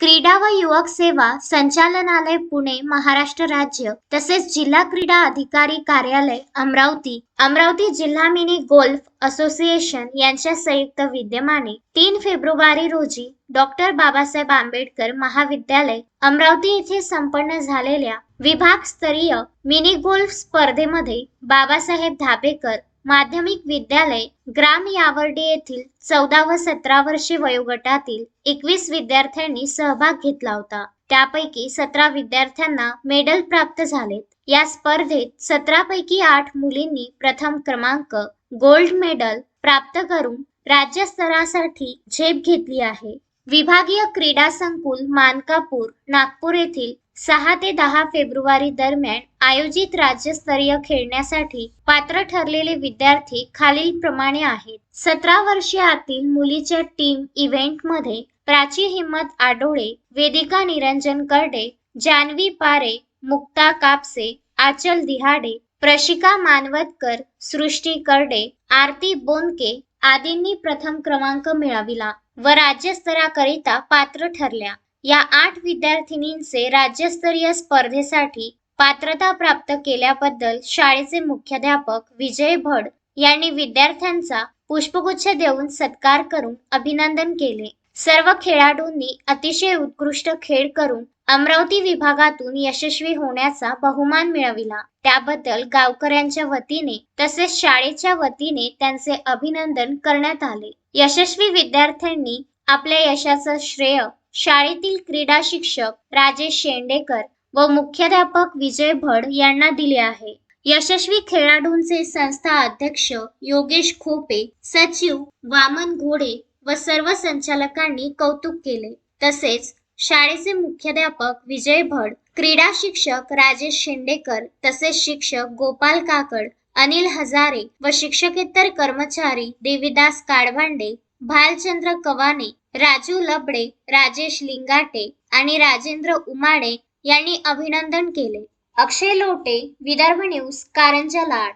क्रीडा व युवक सेवा संचालनालय पुणे महाराष्ट्र राज्य तसेच जिल्हा क्रीडा अधिकारी कार्यालय अमरावती अमरावती जिल्हा मिनी गोल्फ असोसिएशन यांच्या संयुक्त विद्यमाने तीन फेब्रुवारी रोजी डॉक्टर बाबासाहेब आंबेडकर महाविद्यालय अमरावती येथे संपन्न झालेल्या विभागस्तरीय मिनी गोल्फ स्पर्धेमध्ये बाबासाहेब धाबेकर माध्यमिक विद्यालय ग्राम यावर्डे येथील चौदा व सतरा वर्षे वयोगटातील एकवीस विद्यार्थ्यांनी सहभाग घेतला होता. त्यापैकी सतरा विद्यार्थ्यांना मेडल प्राप्त झालेत. या स्पर्धेत सतरा पैकी आठ मुलींनी प्रथम क्रमांक गोल्ड मेडल प्राप्त करून राज्यस्तरासाठी झेप घेतली आहे. विभागीय क्रीडा संकुल मानकापूर नागपूर येथील सहा ते दहा फेब्रुवारी दरम्यान आयोजित राज्यस्तरीय खेळण्यासाठी पात्र ठरलेले विद्यार्थी खालील प्रमाणे आहेत. सतरा वर्षे आतील मुलीच्या टीम इव्हेंटमध्ये प्राची हिम्मत आडोळे वेदिका निरंजन करडे जानवी पारे मुक्ता कापसे आचल दिहाडे प्रशिका मानवतकर सृष्टी करडे आरती बोनके आदींनी प्रथम क्रमांक मिळविला. व राज्यस्तराकरिता पात्र ठरल्या. या आठ विद्यार्थिनींचे राज्यस्तरीय स्पर्धेसाठी पात्रता प्राप्त केल्याबद्दल शाळेचे मुख्याध्यापक विजय भड यांनी विद्यार्थ्यांचा पुष्पगुच्छ देऊन सत्कार करून अभिनंदन केले. सर्व खेळाडूंनी अतिशय उत्कृष्ट खेळ करून अमरावती विभागातून यशस्वी होण्याचा बहुमान मिळविला. त्याबद्दल गावकऱ्यांच्या वतीने तसेच शाळेच्या वतीने त्यांचे अभिनंदन करण्यात आले. यशस्वी विद्यार्थ्यांनी आपल्या यशाचं श्रेय शाळेतील क्रीडा शिक्षक राजेश शेंडेकर व मुख्याध्यापक विजय भड यांना दिले आहे. यशस्वी खेळाडूंचे संस्था अध्यक्ष योगेश खोपे सचिव वामन घोडे व सर्व संचालकांनी कौतुक केले. तसेच शाळेचे मुख्याध्यापक विजय भड क्रीडा शिक्षक राजेश शेंडेकर तसेच शिक्षक गोपाल काकड अनिल हजारे व शिक्षकेतर कर्मचारी देवीदास काडवांडे भालचंद्र कवाने राजू लबडे राजेश लिंगाटे आणि राजेंद्र उमाडे यांनी अभिनंदन केले. अक्षय लोटे विदर्भ न्यूज कारंजा लाड.